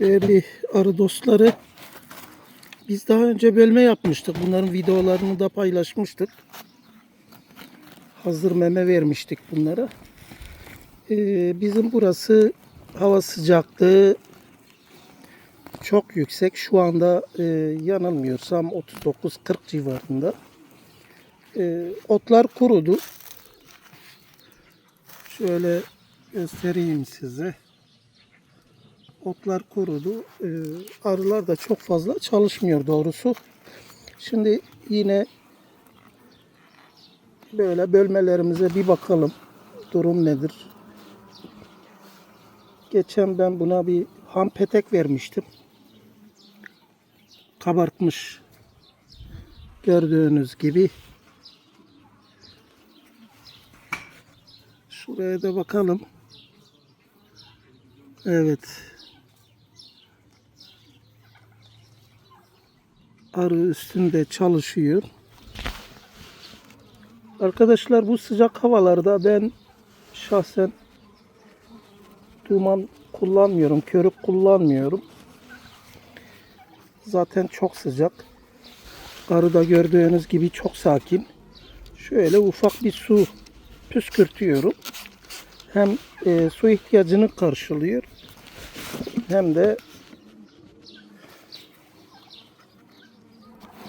Değerli arı dostları, biz daha önce bölme yapmıştık. Bunların videolarını da paylaşmıştık. Hazır meme vermiştik bunlara. Ee, bizim burası hava sıcaklığı çok yüksek. Şu anda e, yanılmıyorsam 39-40 civarında. Ee, otlar kurudu. Şöyle göstereyim size. Otlar kurudu. Ee, arılar da çok fazla çalışmıyor doğrusu. Şimdi yine böyle bölmelerimize bir bakalım. Durum nedir? Geçen ben buna bir ham petek vermiştim. Kabartmış. Gördüğünüz gibi. Şuraya da bakalım. Evet. Arı üstünde çalışıyor. Arkadaşlar bu sıcak havalarda ben şahsen duman kullanmıyorum, körük kullanmıyorum. Zaten çok sıcak. Arı da gördüğünüz gibi çok sakin. Şöyle ufak bir su püskürtüyorum. Hem e, su ihtiyacını karşılıyor hem de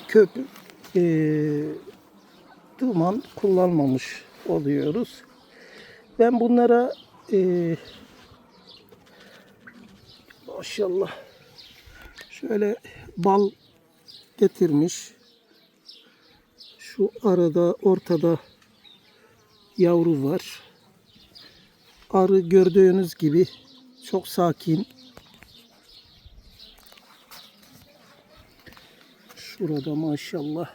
köp e, duman kullanmamış oluyoruz. Ben bunlara e, maşallah şöyle bal getirmiş. Şu arada ortada yavru var. Arı gördüğünüz gibi çok sakin. Şurada maşallah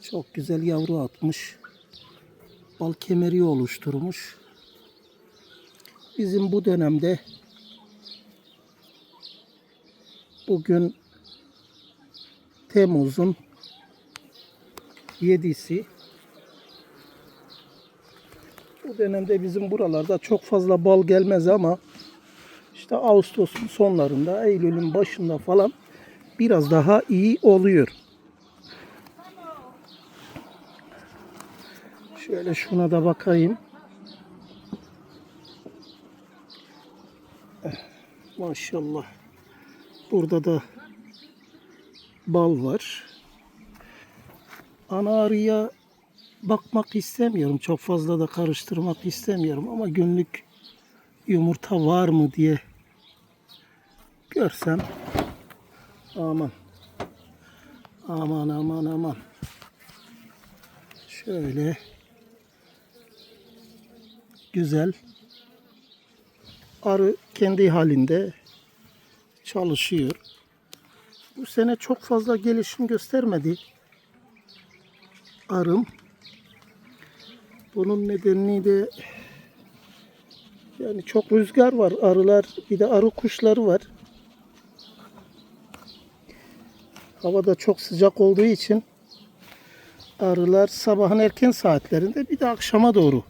çok güzel yavru atmış. Bal kemeri oluşturmuş. Bizim bu dönemde bugün Temmuz'un 7'si bu dönemde bizim buralarda çok fazla bal gelmez ama işte Ağustos'un sonlarında, Eylül'ün başında falan biraz daha iyi oluyor. Şöyle şuna da bakayım. Eh, Maşallah. Burada da bal var. Ana bakmak istemiyorum. Çok fazla da karıştırmak istemiyorum ama günlük yumurta var mı diye görsem aman aman aman aman şöyle güzel arı kendi halinde çalışıyor. Bu sene çok fazla gelişim göstermedi arım. Bunun nedeni de yani çok rüzgar var. Arılar bir de arı kuşları var. Hava da çok sıcak olduğu için arılar sabahın erken saatlerinde bir de akşama doğru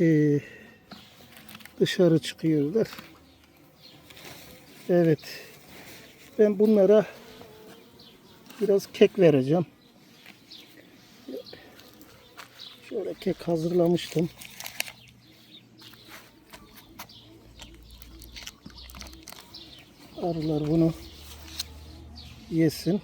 eee, dışarı çıkıyorlar. Evet. Ben bunlara biraz kek vereceğim. Şöyle kek hazırlamıştım. Arılar bunu yesin.